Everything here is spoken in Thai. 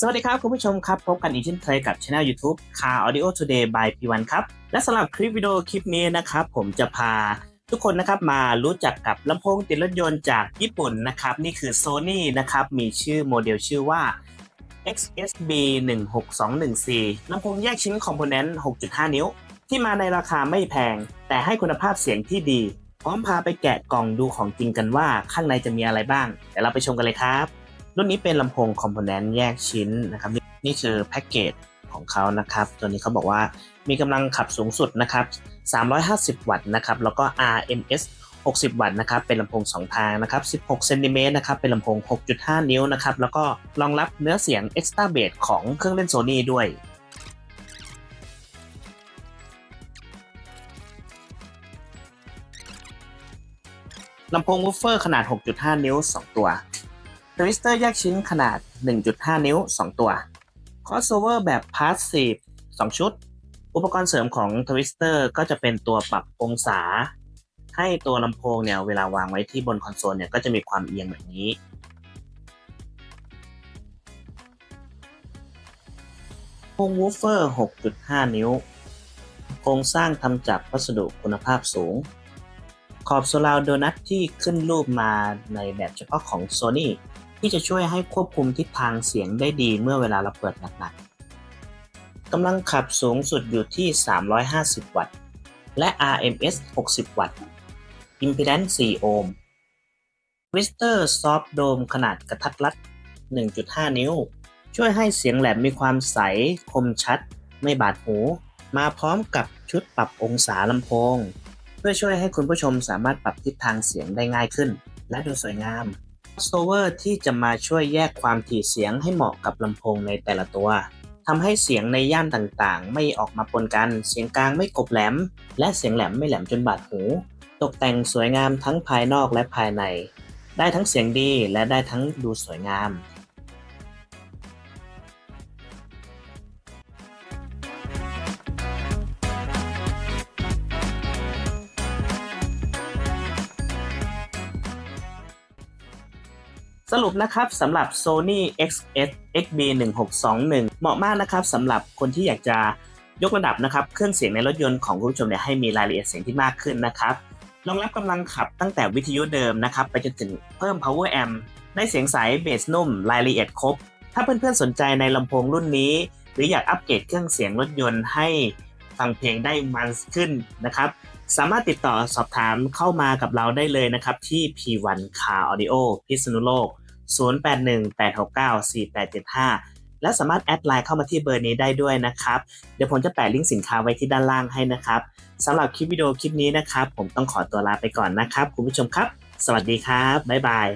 สวัสดีครับคุณผู้ชมครับ พบกันอีกเช่นเคยกับช anel YouTube Car Audio Today by P1 ครับ และสำหรับคลิปวิดีโอคลิปนี้นะครับ ผมจะพาทุกคนนะครับมารู้จักกับลำโพงติดรถยนต์จากญี่ปุ่นนะครับ นี่คือ Sony นะครับ มีชื่อโมเดลชื่อว่า XSB 16214ลำโพงแยกชิ้นคอมโพเนนต์ 6.5 นิ้ว ที่มาในราคาไม่แพง แต่ให้คุณภาพเสียงที่ดี พร้อมพาไปแกะกล่องดูของจริงกันว่าข้างในจะมีอะไรบ้างเดี๋ยวเราไปชมกันเลยครับ รุ่นนี้เป็นลำโพงคอมโพเนนต์แยกชิ้นนะครับ นี่คือแพ็กเกจของเขานะครับ ตัวนี้เขาบอกว่ามีกำลังขับสูงสุดนะครับ 350 วัตต์นะครับ แล้วก็ RMS 60 วัตต์นะครับ เป็นลำโพง 2 ทางนะครับ 16 เซนติเมตรนะครับ เป็นลำโพง 6.5 นิ้วนะครับ แล้วก็รองรับเนื้อเสียง Extra Bass ของเครื่องเล่น Sony ด้วยลำโพงวูฟเฟอร์ขนาด 6.5 นิ้ว 2 ตัว ทวิสเตอร์แยกชิ้นขนาด 1.5 นิ้ว 2 ตัว คอสโอเวอร์แบบพาสซีฟ2ชุด อุปกรณ์เสริมของทวิสเตอร์ก็จะเป็นตัวปรับองศา ให้ตัวลำโพงเนี่ยเวลาวางไว้ที่บนคอนโซลเนี่ยก็จะมีความเอียงแบบนี้โครงวูฟเฟอร์ 6.5 นิ้ว โครงสร้างทำจากวัสดุคุณภาพสูง ขอบโซลาวโดนัทที่ขึ้นรูปมาในแบบเฉพาะของ Sony ที่จะช่วยให้ควบคุมทิศทางเสียงได้ดีเมื่อเวลาเราเปิดหนักๆกำลังขับสูงสุดอยู่ที่ 350 วัตต์ และ RMS 60 วัตต์ Impedance 4 โอห์ม Twister Soft Dome ขนาดกระทัดรัด 1.5 นิ้ว ช่วยให้เสียงแหลมมีความใส คมชัด ไม่บาดหู มาพร้อมกับชุดปรับองศาลำโพง เพื่อช่วยให้คุณผู้ชมสามารถปรับทิศทางเสียงได้ง่ายขึ้น และดูสวยงาม โซเวอร์ที่จะมาช่วยแยกความถี่เสียงให้เหมาะกับลำโพงในแต่ละตัวทำให้เสียงในย่านต่างๆ ไม่ออกมาปนกัน เสียงกลางไม่กบแหลม และเสียงแหลมไม่แหลมจนบาดหู ตกแต่งสวยงามทั้งภายนอกและภายใน ได้ทั้งเสียงดีและได้ทั้งดูสวยงาม สรุปนะครับสำหรับ Sony XS XB 1621เหมาะมากนะครับสำหรับคนที่อยากจะยกระดับนะครับเครื่องเสียงในรถยนต์ของคุณผู้ชมเนี่ยให้มีรายละเอียดเสียงที่มากขึ้นนะครับรองรับกำลังขับตั้งแต่วิทยุเดิมนะครับไปจนถึงเพิ่ม power amp ได้เสียงใสเบสนุ่ม รายละเอียดครบ ถ้าเพื่อนๆสนใจในลำโพงรุ่นนี้ หรืออยากอัปเกรดเครื่องเสียงรถยนต์ให้ฟังเพลงได้มันขึ้นนะครับ สามารถติดต่อสอบถามเข้ามากับเราได้เลยนะครับที่ P1 Car Audio พิษณุโลก 0818694875 และสามารถแอดไลน์เข้ามาที่เบอร์นี้ได้ด้วยนะครับ เดี๋ยวผมจะแปะลิงก์สินค้าไว้ที่ด้านล่างให้นะครับสำหรับคลิปวิดีโอคลิปนี้นะครับ ผมต้องขอตัวลาไปก่อนนะครับ คุณผู้ชมครับ สวัสดีครับ บ๊ายบาย